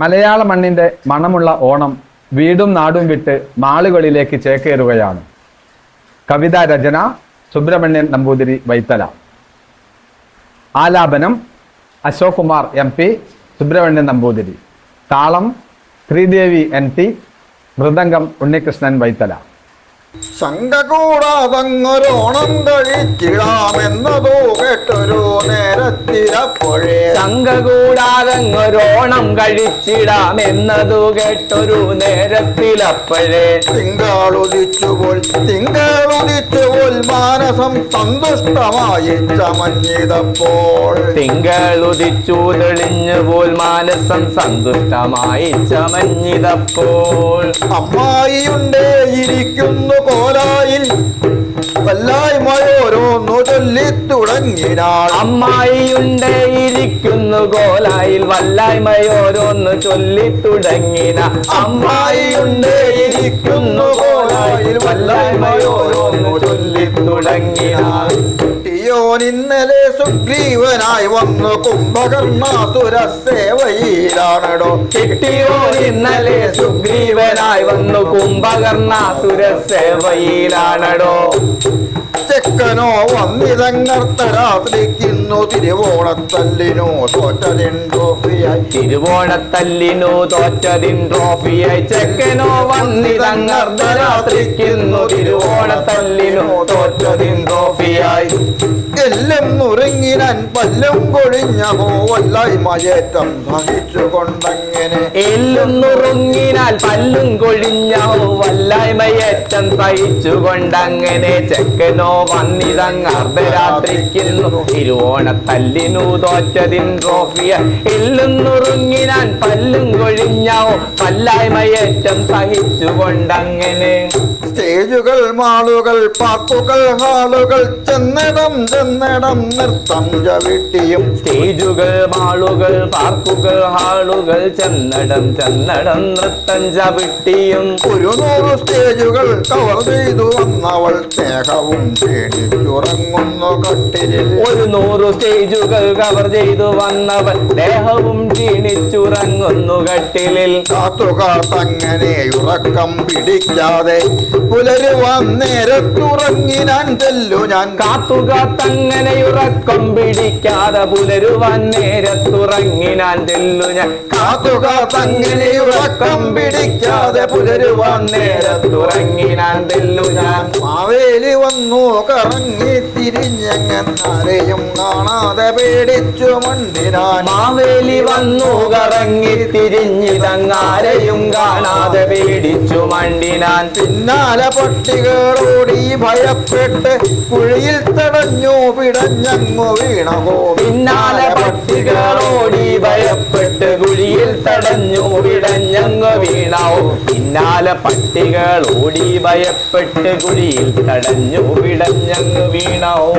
മലയാള മണ്ണിന്റെ മണമുള്ള ഓണം വീടും നാടും വിട്ട് മാളുകളിലേക്ക് ചേക്കേറുകയാണ്. കവിതാ രചന സുബ്രഹ്മണ്യൻ നമ്പൂതിരി വൈത്തല. ആലാപനം അശോക് കുമാർ എം പി സുബ്രഹ്മണ്യൻ നമ്പൂതിരി. താളം ശ്രീദേവി എൻ ടി മൃദംഗം ഉണ്ണികൃഷ്ണൻ വൈത്തല. ശങ്ക കൂടാതങ്ങൊരോണം കഴിച്ചിടാമെന്നതോ കേട്ടൊരു നേരത്തിലപ്പോഴേ ശങ്ക കൂടാതങ്ങൊരോണം കഴിച്ചിടാം എന്നതു കേട്ടൊരു നേരത്തിലപ്പോഴേ. തിങ്കളുദിച്ചുപോൽ തിങ്കളുദിച്ചുപോൽ മാനസം സന്തുഷ്ടമായി ചമഞ്ഞിതപ്പോൾ. തിങ്കളുദിച്ചു തെളിഞ്ഞു പോൽ മാനസം സന്തുഷ്ടമായി ചമഞ്ഞിതപ്പോൾ. അമ്മായിയുണ്ടേ ഇരിക്കുന്നു കോലായിൽ ചൊല്ലി തുടങ്ങിനാൾ. അമ്മായിയുണ്ടേ ഇരിക്കുന്നു കോലായിൽ വല്ലായ്മയോരോന്ന് ചൊല്ലി തുടങ്ങിന. അമ്മായിയുണ്ടേ ഇരിക്കുന്നു കോലായിൽ വല്ലായ്മയോരോന്നു ചൊല്ലി തുടങ്ങിന യോൻ ഇന്നലെ സുഗ്രീവനായി വന്നു. കുംഭകർണാസുര സേവയിലാണടോ. കിട്ടിയോ ഇന്നലെ സുഗ്രീവനായി വന്നു. കുംഭകർണാസുര സേവയിലാണടോ. ചെക്കനോ വന്നിതങ്ങർത്ത വന്നിതങ്ങർത്തരാത്രിക്കുന്നു തിരുവോണത്തല്ലിനോ തോറ്റതിൻ ട്രോഫിയായി തിരുവോണത്തല്ലിനു തോറ്റതിൻ ട്രോഫിയായി ചെക്കനോ വന്നിതങ്ങർത്ത വന്നിതങ്ങർദ്ധരാത്രിക്കുന്നു തിരുവോണത്തല്ലിനോ തോറ്റതിൻ ട്രോഫിയായി എല്ലാം നുറുങ്ങിനാൻ പല്ലും കൊഴിഞ്ഞ പോവല്ലായ്മയേറ്റം സഹിച്ചുകൊണ്ടങ്ങനെ എല്ലും നുറുങ്ങിനാൽ പല്ലും കൊഴിഞ്ഞോ വല്ലായ്മയേറ്റം സഹിച്ചുകൊണ്ടങ്ങനെ ചെക്കനോ വന്നിതങ്ങ് അർദ്ധരാത്രിക്കുന്നു തിരുവോണത്തല്ലിനു തോറ്റതിൻ ട്രോഫിയ ഞാൻ പല്ലും കൊഴിഞ്ഞോ പല്ലായ്മയേറ്റം സഹിച്ചുകൊണ്ടങ്ങനെ. സ്റ്റേജുകൾ മാളുകൾ പാർക്കുകൾ ഹാളുകൾ ചെന്നിടം ചെന്നിടം നൃത്തം ചവിട്ടിയും. സ്റ്റേജുകൾ മാളുകൾ പാർക്കുകൾ ഹാളുകൾ ചെന്നടം ചെന്നടം നൃത്തം ചവിട്ടിയും. ഒരു നൂറ് സ്റ്റേജുകൾ കവർ ചെയ്തു വന്നവൾ സ്നേഹവും. ക്ഷീണിച്ചുറങ്ങുന്നു കട്ടിലിൽ. ഒരു നൂറ് സ്റ്റേജുകൾ കവർ ചെയ്തു വന്നവൻ ദേഹവും ക്ഷീണിച്ചുറങ്ങുന്നു കട്ടിലിൽ. കാത്തുകാത്തങ്ങനെ ഉറക്കം പിടിക്കാതെ പുലരുവാൻ നേരത്തുറങ്ങിനാൻ ചെല്ലു ഞാൻ. കാത്തുകാത്തങ്ങനെ ഉറക്കം പിടിക്കാതെ പുലരുവാൻ നേരത്തുറങ്ങിനാൻ ചെല്ലു ഞാൻ. കാത്തുകാത്തങ്ങനെ ഉറക്കം പിടിക്കാതെ പുലരുവാൻ നേരത്തുറങ്ങിനാൻ ചെല്ലു ഞാൻ. മാവേലി വന്നു കറങ്ങി തിരിഞ്ഞെങ്ങാരെയും കാണാതെ പേടിച്ചു മണ്ടിനാൻ മാവേലി വന്നു കറങ്ങി തിരിഞ്ഞിതങ്ങാരെയും കാണാതെ പേടിച്ചു മണ്ടിനാൻ. പിന്നാലെ പട്ടികളോടി ഭയപ്പെട്ട് കുഴിയിൽ തടഞ്ഞു പിടഞ്ഞങ്ങു വീണകോ പിന്നാലെ പട്ടികൾ കുഴിയിൽ തടഞ്ഞു വിടഞ്ഞങ്ങ് വീണാവോ. പിന്നാലെ പട്ടികൾ ഓടി ഭയപ്പെട്ട് കുഴിയിൽ തടഞ്ഞു വിടഞ്ഞങ്ങ് വീണാവോ.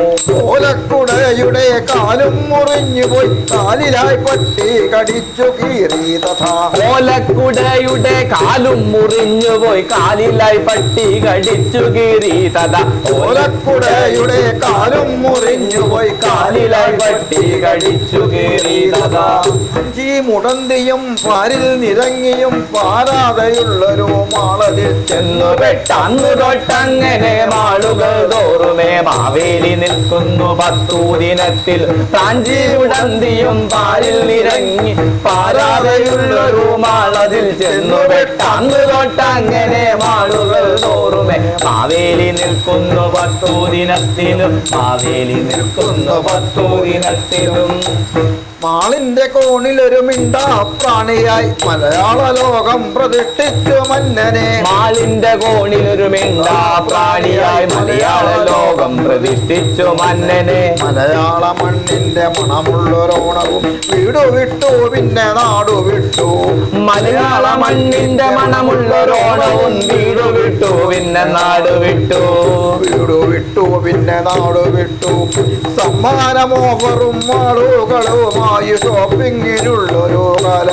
ഓലക്കുടയുടെ കാലും മുറിഞ്ഞു പോയി. കാലിലായി പട്ടി കടിച്ചു കീറി തഥാ. ഓലക്കുടയുടെ കാലും മുറിഞ്ഞു പോയി. കാലിലായി പട്ടി കടിച്ചു കീറി തഥാ. ഓലക്കുടയുടെ കാലും മുറിഞ്ഞു പോയി. കാലിലായി പട്ടി കടിച്ചു കീറി തഥാ. കാഞ്ചി മുടന്തിയും പാരിൽ നിരങ്ങിയും പാരാതെയുള്ളൊരു മാളതിൽ ചെന്നു പെട്ടന്നു തൊട്ടങ്ങനെ മാളുകൾ തോറുമേ മാവേലി നിൽക്കുന്നു പ്രാഞ്ചി ഉടന്തിയും പാരിൽ നിരങ്ങി പാരാതെയുള്ളൊരു മാളതിൽ ചെന്നു പെട്ടന്നു തൊട്ടങ്ങനെ മാളുകൾ തോറുമേ മാവേലി നിൽക്കുന്നു പത്തൂദിനത്തിലും മാവേലി നിൽക്കുന്നു പത്തു ദിനത്തിലും മാളിന്റെ കോണിലൊരു മിണ്ടാ പ്രാണിയായി മലയാള ലോകം പ്രതിഷ്ഠിച്ചു മന്നനെ. മാളിന്റെ കോണിലൊരു മിണ്ടാ പ്രാണിയായി മലയാള ലോകം പ്രതിഷ്ഠിച്ചു മന്നനെ. മലയാള മണ്ണിന്റെ മണമുള്ളൊരോണവും വീടു വിട്ടു പിന്നെ നാടു വിട്ടു. മലയാള മണ്ണിന്റെ മണമുള്ളൊരോണവും വീടു വിട്ടു പിന്നെ നാട് വിട്ടു. വീടു വിട്ടു പിന്നെ നാടു വിട്ടു. സമ്മാനമോഫറും ആളുകളുമായി ഷോപ്പിങ്ങിനുള്ളൊരു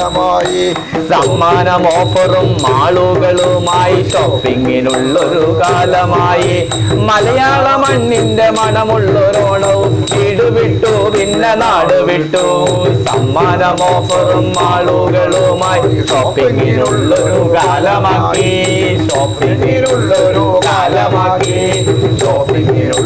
സമ്മാനമായി. സമ്മാനം ഓഫറും മാളുകളുമായി. ഷോപ്പിങ്ങിനുള്ളൊരു കാലമായി. മലയാള മണ്ണിന്റെ മണമുള്ളൊരോണവും ഇടുവിട്ടു ഭിന്ന നാട് വിട്ടു സമ്മാനം ഓഫറും മാളുകളുമായി. ഷോപ്പിങ്ങിനുള്ളൊരു കാലമാക്കി. ഷോപ്പിങ്ങിനുള്ളൊരു കാലമാക്കി. ഷോപ്പിങ്ങിനുള്ള